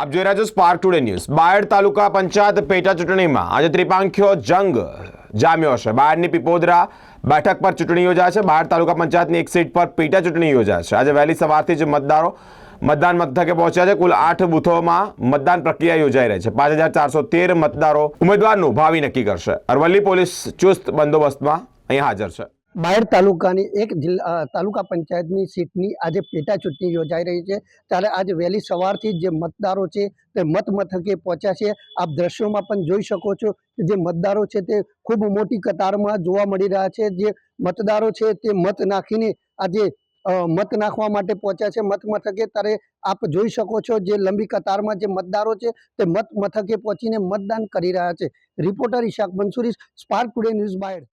આપ જોઈ રહ્યા છો Spark today news Bayad taluka panchayat પેટા ચૂંટણીમાં આજે ત્રિપાંખ્યો જંગ જામ્યો છે. બાયડની પીપોદરા બેઠક પર ચૂંટણી યોજાય છે. બાયડ તાલુકા પંચાયતની એક સીટ પર પેટા ચૂંટણી યોજાય છે. આજે વહેલી સવારથી જ મતદારો મતદાન મથકે પહોંચ્યા છે. કુલ આઠ બૂથોમાં મતદાન પ્રક્રિયા યોજાઈ રહી છે. પાંચ હજાર ચારસો તેર મતદારો ઉમેદવારનું ભાવિ નક્કી કરશે. અરવલ્લી પોલીસ ચુસ્ત બંદોબસ્તમાં અહીં હાજર છે. બાયડ તાલુકાની એક જિલ્લા તાલુકા પંચાયતની સીટની આજે પેટા ચૂંટણી યોજાઈ રહી છે. ત્યારે આજે વહેલી સવારથી જે મતદારો છે તે મત મથકે પહોંચ્યા છે. આપ દ્રશ્યોમાં પણ જોઈ શકો છો કે જે મતદારો છે તે ખૂબ મોટી કતારમાં જોવા મળી રહ્યા છે. જે મતદારો છે તે મત નાખીને આજે મત નાખવા માટે પહોંચ્યા છે. મત મથકે ત્યારે આપ જોઈ શકો છો જે લંબી કતારમાં જે મતદારો છે તે મત મથકે પહોંચીને મતદાન કરી રહ્યા છે. Reporter Ishak Mansuri, Spark today news Bayad.